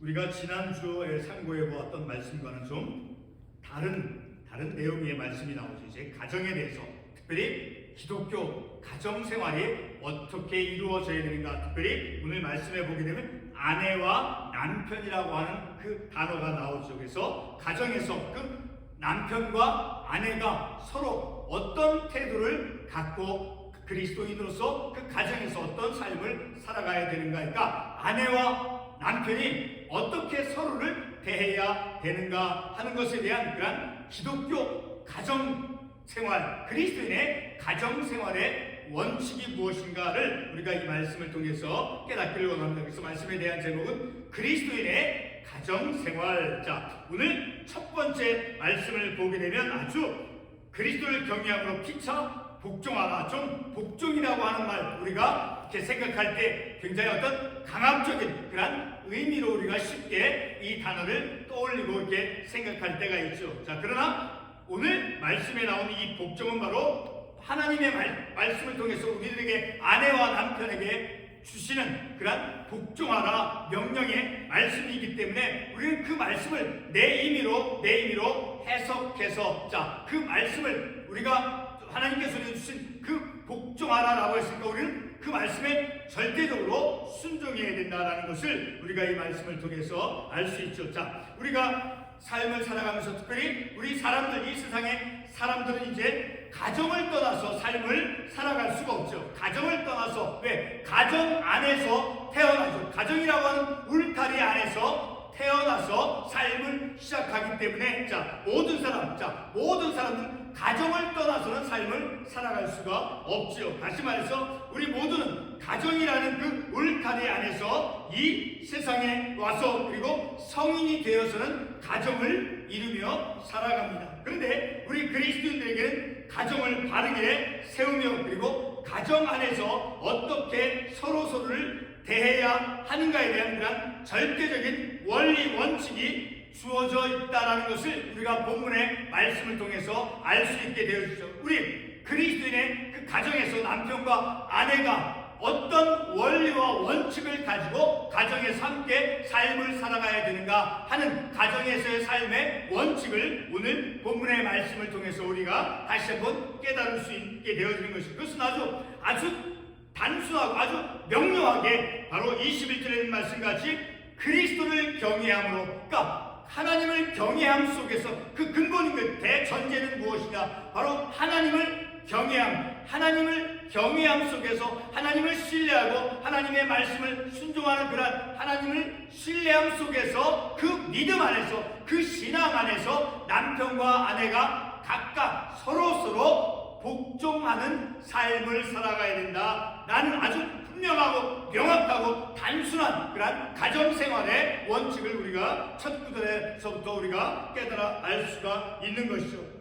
우리가 지난주에 상고해 보았던 말씀과는 좀 다른 다른 내용의 말씀이 나오죠. 이제 가정에 대해서 특별히 기독교 가정 생활이 어떻게 이루어져야 되는가 특별히 오늘 말씀해 보게 되면 아내와 남편이라고 하는 그 단어가 나오죠. 그래서 가정에서 그 남편과 아내가 서로 어떤 태도를 갖고 그리스도인으로서 그 가정에서 어떤 삶을 살아가야 되는가 그러니까 아내와 남편이 어떻게 서로를 대해야 되는가 하는 것에 대한 그런 기독교 가정 생활, 그리스도인의 가정 생활의 원칙이 무엇인가를 우리가 이 말씀을 통해서 깨닫기를 원합니다. 그래서 말씀에 대한 제목은 그리스도인의 가정 생활. 자, 오늘 첫 번째 말씀을 보게 되면 아주 그리스도를 경외함으로 피차 복종하라. 좀 복종이라고 하는 말 우리가 이렇게 생각할 때 굉장히 어떤 강압적인 그런 의미로 우리가 쉽게 이 단어를 떠올리고 이렇게 생각할 때가 있죠. 자, 그러나 오늘 말씀에 나오는 이 복종은 바로 하나님의 말, 말씀을 통해서 우리들에게 아내와 남편에게 주시는 그런 복종하라 명령의 말씀이기 때문에 우리는 그 말씀을 내 의미로 내 의미로 해석해서 자 그 말씀을 우리가 하나님께서 주신 그 복종하라라고 했으니까 우리는 그 말씀에 절대적으로 순종해야 된다라는 것을 우리가 이 말씀을 통해서 알 수 있죠. 자 우리가 삶을 살아가면서 특별히 우리 사람들 이 세상의 사람들은 이제 가정을 떠나서 삶을 살아갈 수가 없죠. 가정을 떠나서 왜 가정 안에서 태어나죠. 가정이라고 하는 울타리 안에서 태어나서 삶을 시작하기 때문에 자 모든 사람 자 모든 사람은 가정을 떠나서는 삶을 살아갈 수가 없지요. 다시 말해서 우리 모두는 가정이라는 그 울타리 안에서 이 세상에 와서 그리고 성인이 되어서는 가정을 이루며 살아갑니다. 그런데 우리 그리스도인들에게는 가정을 바르게 세우며 그리고 가정 안에서 어떻게 서로 서로를 대해야 하는가에 대한 그런 절대적인 원리 원칙이 주어져 있다라는 것을 우리가 본문의 말씀을 통해서 알 수 있게 되어 주죠. 우리 그리스도인의 그 가정에서 남편과 아내가 어떤 원리와 원칙을 가지고 가정에서 함께 삶을 살아가야 되는가 하는 가정에서의 삶의 원칙을 오늘 본문의 말씀을 통해서 우리가 다시 한번 깨달을 수 있게 되어지는 것입니다. 그것은 아주 아주 단순하고 아주 명료하게 바로 21절에 있는 말씀같이 그리스도를 경외함으로 그러니까 하나님을 경외함 속에서 그 근본인 그 대전제는 무엇이냐? 바로 하나님을 경외함 하나님을 경외함 속에서 하나님을 신뢰하고 하나님의 말씀을 순종하는 그런 하나님을 신뢰함 속에서 그 믿음 안에서 그 신앙 안에서 남편과 아내가 각각 서로 서로 복종하는 삶을 살아가야 된다. 나는 아주 분명하고 명확하고 단순한 그런 가정 생활의 원칙을 우리가 첫 구절에서부터 우리가 깨달아 알 수가 있는 것이죠.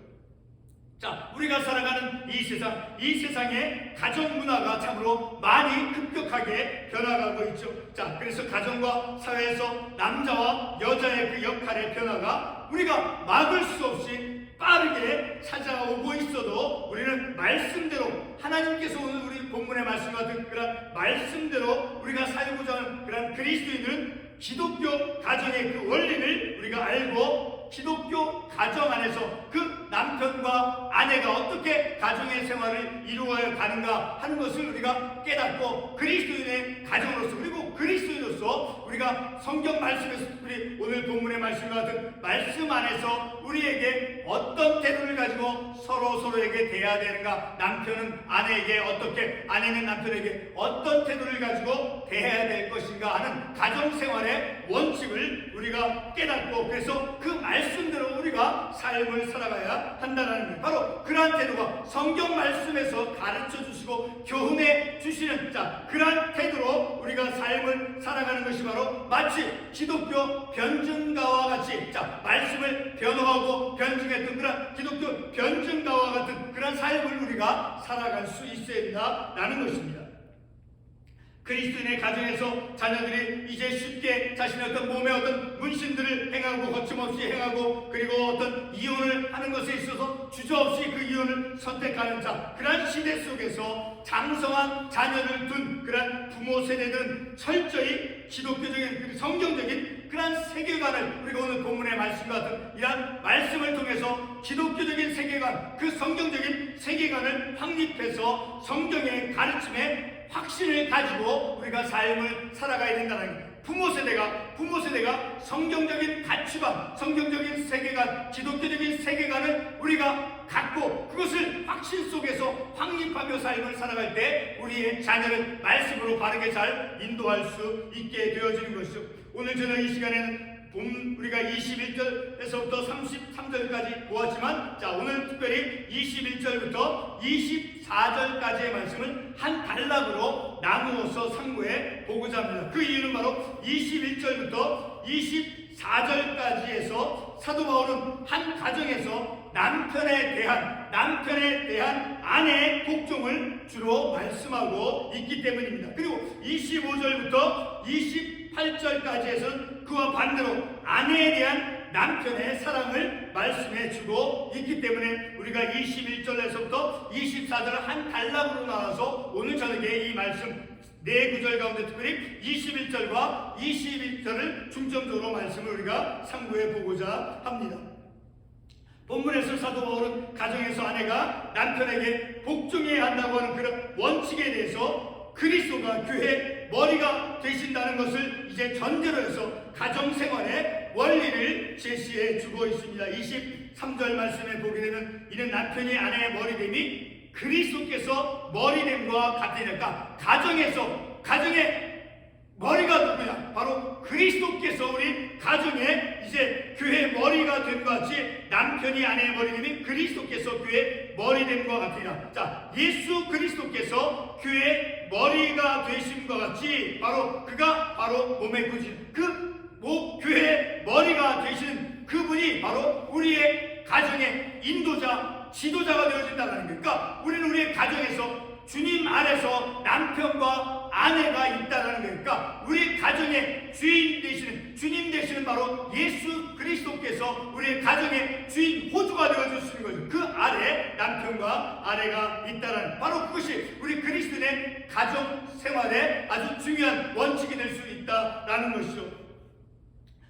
자, 우리가 살아가는 이 세상, 이 세상의 가정 문화가 참으로 많이 급격하게 변화가고 있죠. 자, 그래서 가정과 사회에서 남자와 여자의 그 역할의 변화가 우리가 막을 수 없이 빠르게 찾아오고 있어도 우리는 말씀대로 하나님께서 오늘 우리 본문의 말씀 같은 그런 말씀대로 우리가 살고자 하는 그런 그리스도인들은 기독교 가정의 그 원리를 우리가 알고 기독교 가정 안에서 그 남편과 아내가 어떻게 가정의 생활을 이루어 가는가 하는 것을 우리가 깨닫고 그리스도인의 가정으로서 그리고 그리스도인으로서 우리가 성경 말씀에서 특별히 오늘 본문의 말씀 같은 말씀 안에서 우리에게 어떤 태도를 가지고 서로 서로에게 대해야 되는가 남편은 아내에게 어떻게 아내는 남편에게 어떤 태도를 가지고 대해야 될 것인가 하는 가정 생활의 원칙을 우리가 깨닫고 그래서 그 말씀대로 우리가 삶을 살아가야 한다는 것 그러한 태도가 성경 말씀에서 가르쳐 주시고 교훈해 주시는 자 그러한 태도로 우리가 삶을 살아가는 것이 바로 마치 기독교 변증가와 같이 자 말씀을 변호하고 변증했던 그런 기독교 변증가와 같은 그런 삶을 우리가 살아갈 수 있어야 된다라는 것입니다. 그리스도인의 가정에서 자녀들이 이제 쉽게 자신의 어떤 몸의 어떤 문신들을 행하고 거침없이 행하고 그리고 어떤 이혼을 하는 것에 있어서 주저없이 그 이혼을 선택하는 자 그러한 시대 속에서 장성한 자녀를 둔 그러한 부모 세대들은 철저히 기독교적인 그 성경적인 그러한 세계관을 우리가 오늘 본문의 말씀과 같은 이러한 말씀을 통해서 기독교적인 세계관, 그 성경적인 세계관을 확립해서 성경의 가르침에 확신을 가지고 우리가 삶을 살아가야 된다는 거예요. 부모 세대가 부모 세대가 성경적인 가치관, 성경적인 세계관, 기독교적인 세계관을 우리가 갖고 그것을 확신 속에서 확립하며 삶을 살아갈 때 우리의 자녀를 말씀으로 바르게 잘 인도할 수 있게 되어지는 것이죠. 오늘 저는 이 시간에는 본 우리가 21절에서부터 33절까지 보았지만 자 오늘 특별히 21절부터 24절까지의 말씀을 한 단락으로 나누어서 상고해 보고자 합니다. 그 이유는 바로 21절부터 24절까지 에서 사도 바울은 한 가정에서 남편에 대한 남편에 대한 아내의 복종을 주로 말씀하고 있기 때문입니다. 그리고 25절부터 28절까지에서는 그와 반대로 아내에 대한 남편의 사랑을 말씀해 주고 있기 때문에 우리가 21절에서부터 24절을 한 단락으로 나눠서 오늘 저녁에 이 말씀 네 구절 가운데 특별히 21절과 21절을 중점적으로 말씀을 우리가 참고해 보고자 합니다. 본문에서 사도 바울은 가정에서 아내가 남편에게 복종해야 한다고 하는 그런 원칙에 대해서 그리스도가 교회 머리가 되신다는 것을 이제 전제로 해서 가정 생활의 원리를 제시해 주고 있습니다. 23절 말씀에 보게 되면 이는 남편이 아내의 머리됨이 그리스도께서 머리됨과 같으니까 가정에서 가정의 머리가 누구냐? 바로 그리스도께서 우리 가정에 이제 교회 머리가 된 것 같이 남편이 아내의 머리됨이 그리스도께서 교회 머리됨과 같으니라. 자, 예수 그리스도께서 교회 머리가 것 같이 바로 그가 바로 몸의 구신 그 모, 교회 머리가 되시는 그분이 바로 우리의 가정의 인도자, 지도자가 되어진다는 거예요. 그러니까 우리는 우리의 가정에서 주님 아래서 남편과 아내가 있다는 거예요. 그러니까 우리 가정의 주인 되시는 주님 되시는 바로 예수 그리스도께서 우리의 가정의 주인 호주가 되어 주시는 거죠. 그 아래 남편과 아내가 있다는 바로 그것이 우리 그리스도인의 가정 생활에 아주 중요한 원칙이 될 수 있다라는 것이죠.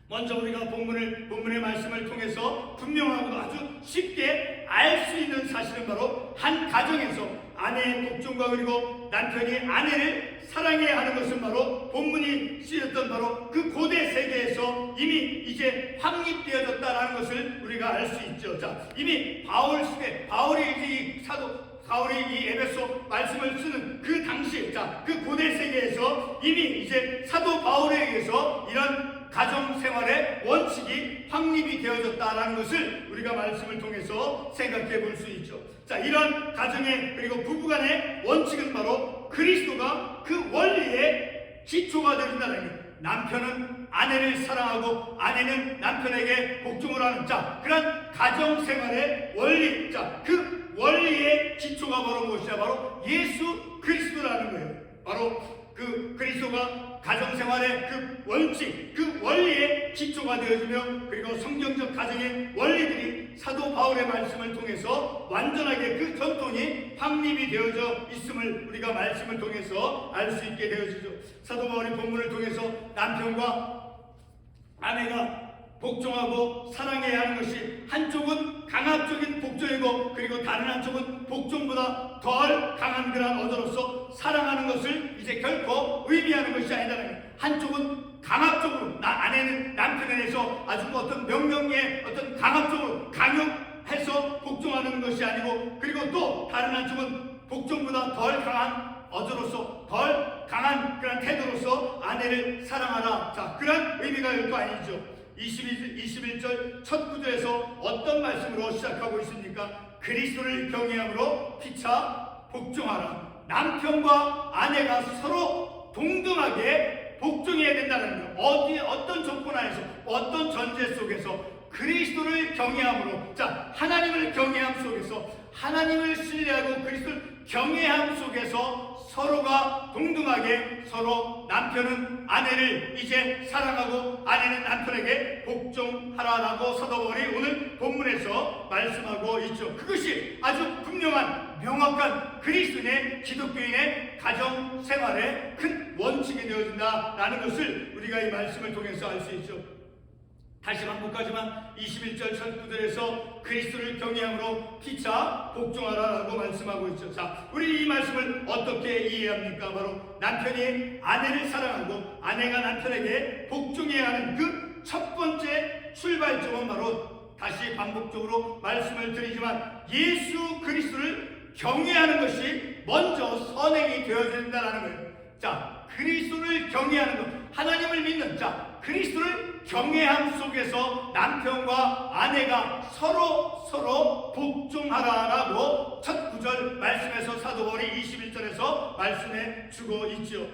먼저 우리가 본문을 본문의 말씀을 통해서 분명하고도 아주 쉽게 알 수 있는 사실은 바로 한 가정에서 아내의 복종과 그리고 남편이 아내를 사랑해야 하는 것은 바로 본문이 쓰였던 바로 그 고대 세계에서 이미 이제 확립되어졌다라는 것을 우리가 알 수 있죠. 자, 이미 바울 시대 바울이 이제 이 사도 바울이 이 에베소 말씀을 쓰는 그 당시, 자, 그 고대 세계에서 이미 이제 사도 바울에 의해서 이런 가정 생활의 원칙이 확립이 되어졌다라는 것을 우리가 말씀을 통해서 생각해 볼 수 있죠. 자, 이런 가정의 그리고 부부간의 원칙은 바로 그리스도가 그 원리의 기초가 되는다는 거예요. 남편은 아내를 사랑하고 아내는 남편에게 복종을 하는 자, 그런 가정 생활의 원리, 자, 그 원리의 기초가 바로 무엇이냐? 바로 예수 그리스도라는 거예요. 바로 그 그리스도가 가정 생활의 그 원칙, 그 원리의 기초가 되어주며 그리고 성경적 가정의 원리들이 사도 바울의 말씀을 통해서 완전하게 그 전통이 확립이 되어져 있음을 우리가 말씀을 통해서 알 수 있게 되어지죠. 사도 바울의 본문을 통해서 남편과 아내가 복종하고 사랑해야 하는 것이 한쪽은 강압적인 복종이고 그리고 다른 한쪽은 복종보다 덜 강한 그런 언어로서 사랑하는 것을 이제 결코 의미하는 것이 거예요. 한쪽은 강압적으로 나 아내는 남편에 대해서 아주 뭐 어떤 명령에 어떤 강압적으로 강요해서 복종하는 것이 아니고 그리고 또 다른 한쪽은 복종보다 덜 강한 어조로서 덜 강한 그런 태도로서 아내를 사랑하라. 자, 그런 의미가 될 거 아니죠. 21, 21 절 첫 구절에서 어떤 말씀으로 시작하고 있습니까? 그리스도를 경외함으로 피차 복종하라. 남편과 아내가 서로 동등하게 복종해야 된다는 거. 어디 어떤 조건 안에서 어떤 전제 속에서 그리스도를 경외함으로 자 하나님을 경외함 속에서 하나님을 신뢰하고 그리스도를 경외함 속에서 서로가 동등하게 서로 남편은 아내를 이제 사랑하고 아내는 남편에게 복종하라라고 사도바울이 오늘 본문에서 말씀하고 있죠. 그것이 아주 분명한 명확한 그리스도인의 기독교인의 가정 생활의 큰 원칙이 되어진다라는 것을 우리가 이 말씀을 통해서 알 수 있죠. 다시 반복하지만 21절 철구들에서 그리스도를 경외함으로 피차 복종하라라고 말씀하고 있죠. 자, 우리 이 말씀을 어떻게 이해합니까? 바로 남편이 아내를 사랑하고 아내가 남편에게 복종해야 하는 그 첫 번째 출발점은 바로 다시 반복적으로 말씀을 드리지만 예수 그리스도를 경외하는 것이 먼저 선행이 되어야 된다는 거예요. 자, 그리스도를 경외하는 것, 하나님을 믿는 자, 그리스도를 경외함 속에서 남편과 아내가 서로 서로 복종하라라고 첫 구절 말씀에서 사도 바울이 21절에서 말씀해 주고 있지요.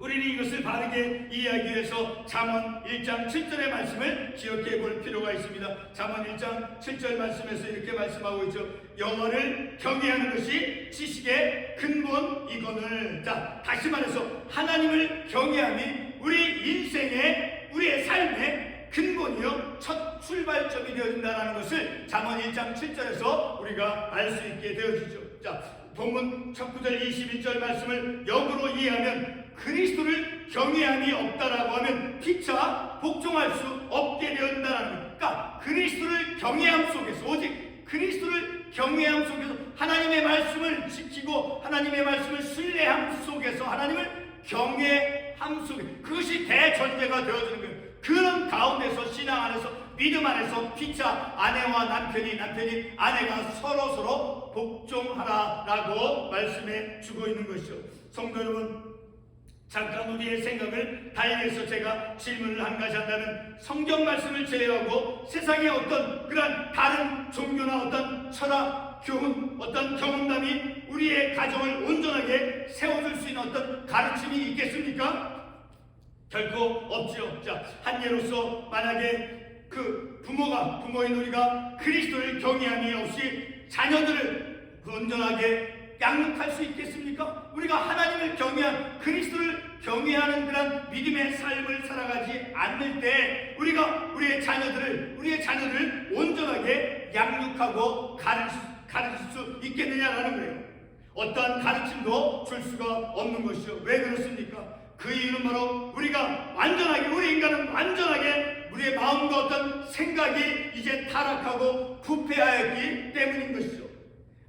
우리는 이것을 바르게 이해하기 위해서 잠언 1장 7절의 말씀을 기억해 볼 필요가 있습니다. 잠언 1장 7절 말씀에서 이렇게 말씀하고 있죠. 영어를 경외하는 것이 지식의 근본이거늘. 자, 다시 말해서 하나님을 경외함이 우리 인생의 우리의 삶의 근본이요 첫 출발점이 되어진다는 것을 잠언 1장 7절에서 우리가 알 수 있게 되어지죠. 자, 본문 첫 구절 21절 말씀을 역으로 이해하면 그리스도를 경외함이 없다라고 하면 피차 복종할 수 없게 것. 그러니까 그리스도를 경외함 속에서 오직 그리스도를 경외함 속에서 하나님의 말씀을 지키고 하나님의 말씀을 신뢰함 속에서 하나님을 경외 함 속에 그것이 대전제가 되어지는 거예요. 그런 가운데서 신앙 안에서 믿음 안에서 피차 아내와 남편이 남편이 아내가 서로 서로 복종하라라고 말씀해 주고 있는 것이죠. 성도 여러분 잠깐 우리의 생각을 달리해서 제가 질문을 한 가지 한다면 성경 말씀을 제외하고 세상의 어떤 그런 다른 종교나 어떤 철학, 교훈, 어떤 경험담이 우리의 가정을 온전하게 세워줄 수 있는 어떤 가르침이 있겠습니까? 결코 없지요. 자, 한 예로서 만약에 그 부모가 부모인 우리가 그리스도를 경외함이 없이 자녀들을 온전하게 양육할 수 있겠습니까? 우리가 하나님을 경외한 그리스도를 경외하는 그런 믿음의 삶을 살아가지 않을 때 우리가 우리의 자녀들을 우리의 자녀를 온전하게 양육하고 가르칠, 가르칠 수 있겠느냐라는 거예요. 어떠한 가르침도 줄 수가 없는 것이죠. 왜 그렇습니까? 그 이유는 바로 우리가 완전하게 우리 인간은 완전하게 우리의 마음과 어떤 생각이 이제 타락하고 부패하였기 때문인 것이죠.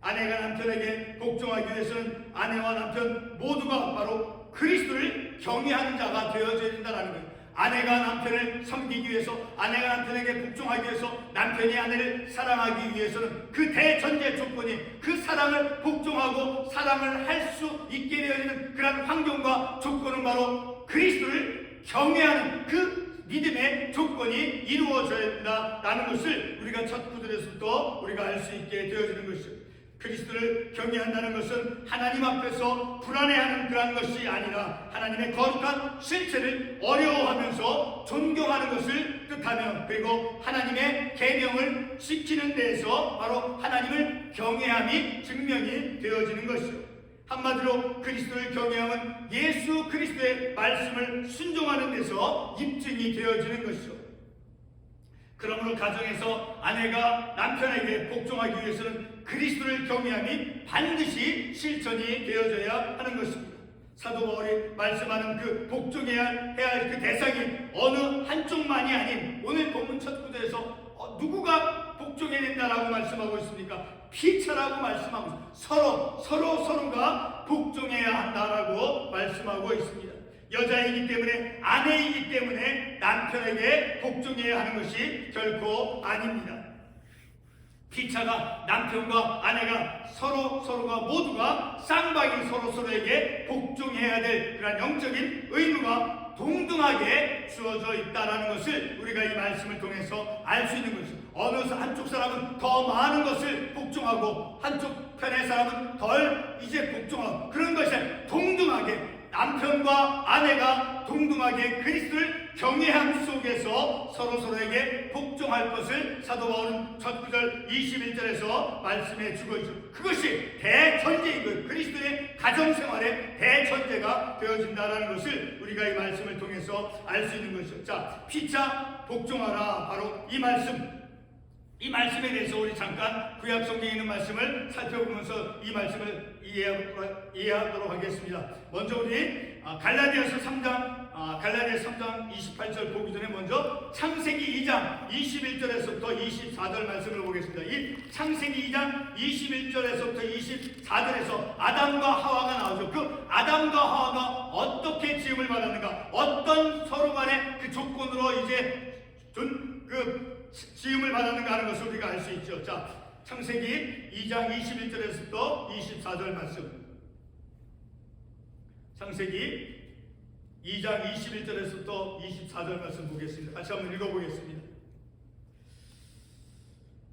아내가 남편에게 복종하기 위해서는 아내와 남편 모두가 바로 그리스도를 경외하는 자가 되어져야 된다는 거예요. 아내가 남편을 섬기기 위해서, 아내가 남편에게 복종하기 위해서, 남편이 아내를 사랑하기 위해서는 그 대전제 조건이 그 사랑을 복종하고 사랑을 할 수 있게 되어지는 그런 환경과 조건은 바로 그리스도를 경외하는 그 믿음의 조건이 이루어져야 된다라는 것을 우리가 첫 구절에서부터 우리가 알 수 있게 되어지는 것이죠. 그리스도를 경외한다는 것은 하나님 앞에서 불안해하는 그런 것이 아니라 하나님의 거룩한 실체를 어려워하면서 존경하는 것을 뜻하며 그리고 하나님의 계명을 지키는 데에서 바로 하나님을 경외함이 증명이 되어지는 것이죠. 한마디로 그리스도를 경외함은 예수 그리스도의 말씀을 순종하는 데서 입증이 되어지는 것이죠. 그러므로 가정에서 아내가 남편에게 복종하기 위해서는 그리스도를 경외함이 반드시 실천이 되어져야 하는 것입니다. 사도 바울이 말씀하는 그 복종해야 할 그 대상이 어느 한쪽만이 아닌 오늘 본문 첫 구절에서 어, 누구가 복종해야 된다라고 말씀하고 있습니까? 피차라고 말씀하고. 서로 서로 서로가 복종해야 한다라고 말씀하고 있습니다. 여자이기 때문에 아내이기 때문에 남편에게 복종해야 하는 것이 결코 아닙니다. 피차가 남편과 아내가 서로 서로가 모두가 쌍방이 서로 서로에게 복종해야 될 그런 영적인 의무가 동등하게 주어져 있다라는 것을 우리가 이 말씀을 통해서 알 수 있는 것이죠. 어느 한쪽 사람은 더 많은 것을 복종하고 한쪽 편의 사람은 덜 이제 복종하고 그런 것이 동등하게 남편과 아내가 동등하게 그리스도를 경외함 속에서 서로 서로에게 복종할 것을 사도 바울은 첫 구절 21절에서 말씀해 주고 있죠. 그것이 대전제인 것, 그리스도의 가정 생활의 대전제가 되어진다라는 것을 우리가 이 말씀을 통해서 알 수 있는 것이죠. 자, 피차 복종하라 바로 이 말씀 이 말씀에 대해서 우리 잠깐 구약 성경에 있는 말씀을 살펴보면서 이 말씀을 이해하도록, 이해하도록 하겠습니다. 먼저 우리 아, 갈라디아서 3장 아, 갈라디아 3장 28절 보기 전에 먼저 창세기 2장 21절에서부터 24절 말씀을 보겠습니다. 이 창세기 2장 21절에서부터 24절에서 아담과 하와가 나오죠. 그 아담과 하와가 어떻게 지음을 받았는가? 어떤 서로 간의 그 조건으로 이제 준그 지음을 받았는가 하는 것을 우리가 알 수 있죠. 자, 창세기 2장 21절에서부터 24절 말씀. 창세기 2장 21절에서부터 24절 말씀 보겠습니다. 같이 한번 읽어보겠습니다.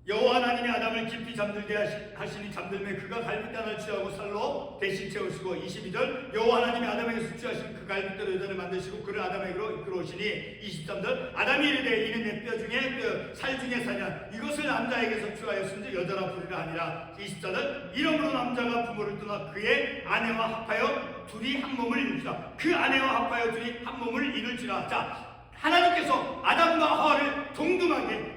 여호와 하나님이 아담을 깊이 잠들게 하시- 하시니 잠들매 그가 갈빗단을 취하고 살로 대신 채우시고 22절 여호와 하나님이 아담에게서 취하신 그 갈빗대로 여자를 만드시고 그를 아담에게로 이끌어오시니 23절 아담이 이르되 이는 내 뼈 중에 뼈, 살 중에 살이야. 이것을 남자에게서 취하였은지 여자라 부르라 하니라. 24절 이러므로 남자가 부모를 떠나 그의 아내와 합하여 둘이 한 몸을 이룰지라. 그 아내와 합하여 둘이 한 몸을 이룰지라. 자 하나님께서 아담과 하와를 동등하게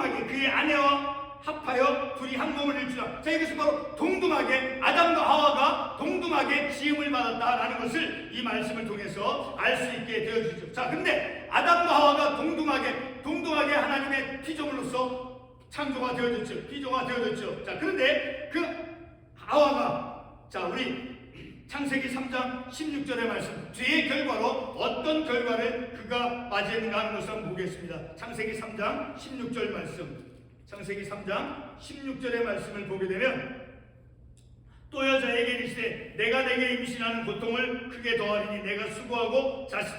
동등하게 그의 아내와 합하여 둘이 한 몸을 이루라. 자 이것은 바로 동등하게 아담과 하와가 동등하게 지음을 받았다라는 것을 이 말씀을 통해서 알 수 있게 되어지죠. 자 근데 아담과 하와가 동등하게 동등하게 하나님의 피조물로서 창조가 되어졌죠. 피조가 되어졌죠. 자 그런데 그 하와가 자 우리 창세기 3장 16절의 말씀 죄의 결과로 어떤 결과를 그가 맞이했는가 하는 것을 한번 보겠습니다. 창세기 3장 16절 말씀 창세기 3장 16절의 말씀을 보게 되면 또 여자에게 이르시되 내가 내게 임신하는 고통을 크게 더하리니 내가 수고하고 자식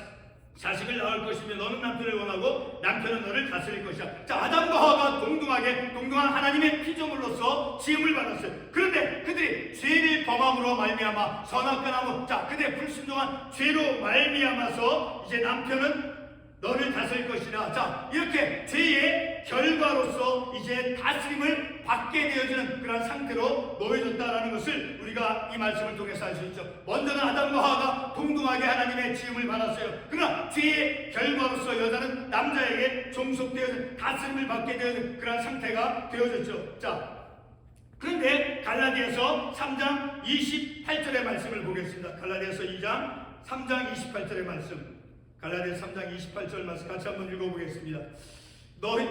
자식을 낳을 것이며 너는 남편을 원하고 남편은 너를 다스릴 것이야. 자 아담과 하와가 동등하게 동등한 하나님의 피조물로서 지음을 받았어요. 그런데 그들이 죄를 범함으로 말미암아 선악과 나무 자 그들의 불순종한 죄로 말미암아서 이제 남편은 너를 다스릴 것이라. 자, 이렇게 죄의 결과로서 이제 다스림을 받게 되어지는 그런 상태로 놓여졌다라는 것을 우리가 이 말씀을 통해서 알 수 있죠. 먼저는 아담과 하와가 동등하게 하나님의 지음을 받았어요. 그러나 죄의 결과로서 여자는 남자에게 종속되어진 다스림을 받게 되는 그런 상태가 되어졌죠. 자, 그런데 갈라디아서 3장 28절의 말씀을 보겠습니다. 갈라디아서 2장 3장 28절의 말씀. 갈라디아 3장 28절 말씀 같이 한번 읽어보겠습니다. 너희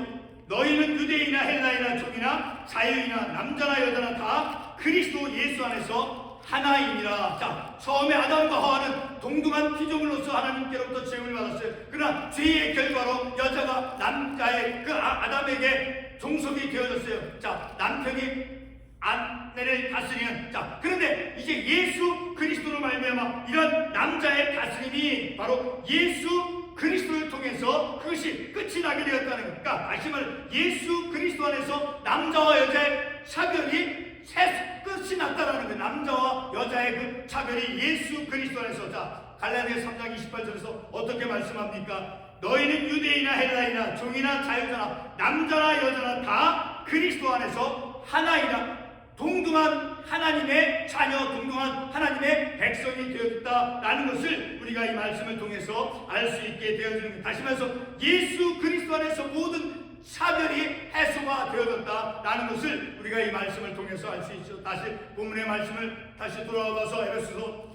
너희는 유대인이나 헬라이나 종이나 자유이나 남자나 여자나 다 그리스도 예수 안에서 하나입니다. 자, 처음에 아담과 하와는 동등한 피조물로서 하나님께로부터 지음을 받았어요. 그러나 죄의 결과로 여자가 남자의 그 아- 아담에게 종속이 되어졌어요. 자, 남편이 아내를 다스리는 자 그런데 이제 예수 그리스도로 말미암아 이런 남자의 다스림이 바로 예수 그리스도를 통해서 그것이 끝이 나게 되었다는 것. 그러니까 말해 예수 그리스도 안에서 남자와 여자의 차별이 새 끝이 났다라는 거. 남자와 여자의 그 차별이 예수 그리스도 안에서 자 갈라디아 3장 28절에서 어떻게 말씀합니까? 너희는 유대인이나 헬라이나 종이나 자유자나 남자나 여자나 다 그리스도 안에서 하나이라 동등한 하나님의 자녀, 동등한 하나님의 백성이 되었다라는 것을 우리가 이 말씀을 통해서 알 수 있게 되어지는 것. 다시 말해서 예수 그리스도 안에서 모든 차별이 해소가 되어졌다라는 것을 우리가 이 말씀을 통해서 알 수 있죠. 다시 본문의 말씀을 다시 돌아와서 에베소서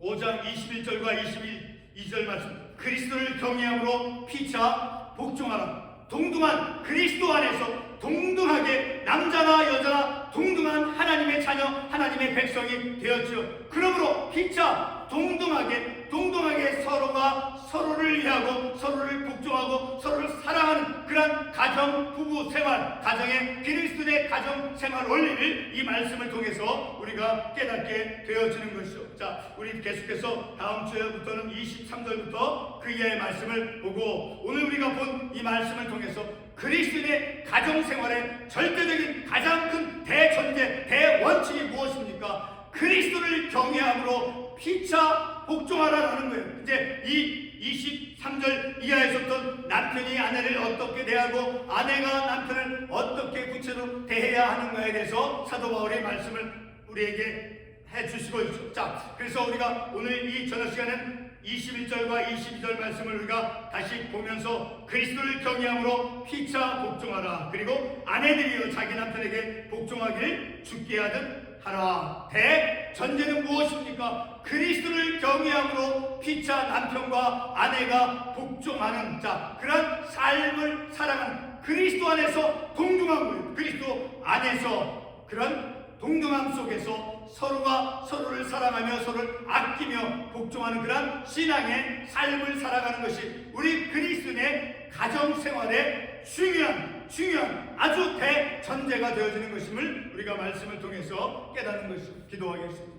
5장 21절과 22절 말씀 그리스도를 경외함으로 피차 복종하라 동등한 그리스도 안에서 동등하게 남자나 여자나 동등한 하나님의 자녀 하나님의 백성이 되었지요. 그러므로 피차 동등하게 동등하게 서로가 서로를 위하고 서로를 복종하고 서로를 사랑하는 그런 가정 부부 생활 가정의 그리스도의 가정 생활 원리를 이 말씀을 통해서 우리가 깨닫게 되어지는 것이죠. 자, 우리 계속해서 다음 주에부터는 23절부터 그 이하의 말씀을 보고 오늘 우리가 본 이 말씀을 통해서 그리스도의 가정 생활의 절대적인 가장 큰 대전제 대원칙이 무엇입니까? 그리스도를 경외함으로 피차 복종하라라는 거예요. 이제 이 23절 이하에서부터 남편이 아내를 어떻게 대하고 아내가 남편을 어떻게 구체로 대해야 하는가에 대해서 사도 바울의 말씀을 우리에게 해 주시고 있죠. 자, 그래서 우리가 오늘 이 저녁 시간은 21절과 22절 말씀을 우리가 다시 보면서 그리스도를 경외함으로 피차 복종하라. 그리고 아내들이여 자기 남편에게 복종하기를 죽게 하듯 하라. 대 전제는 무엇입니까? 그리스도를 경외함으로 피차 남편과 아내가 복종하는 자 그런 삶을 살아가는 그리스도 안에서 거예요. 그리스도 안에서 그런 동등함 속에서 서로가 서로를 사랑하며 서로를 아끼며 복종하는 그런 신앙의 삶을 살아가는 것이 우리 그리스도인의 가정 생활에 중요한 중요한 아주 대전제가 되어지는 것임을 우리가 말씀을 통해서 깨닫는 것이 기도하겠습니다.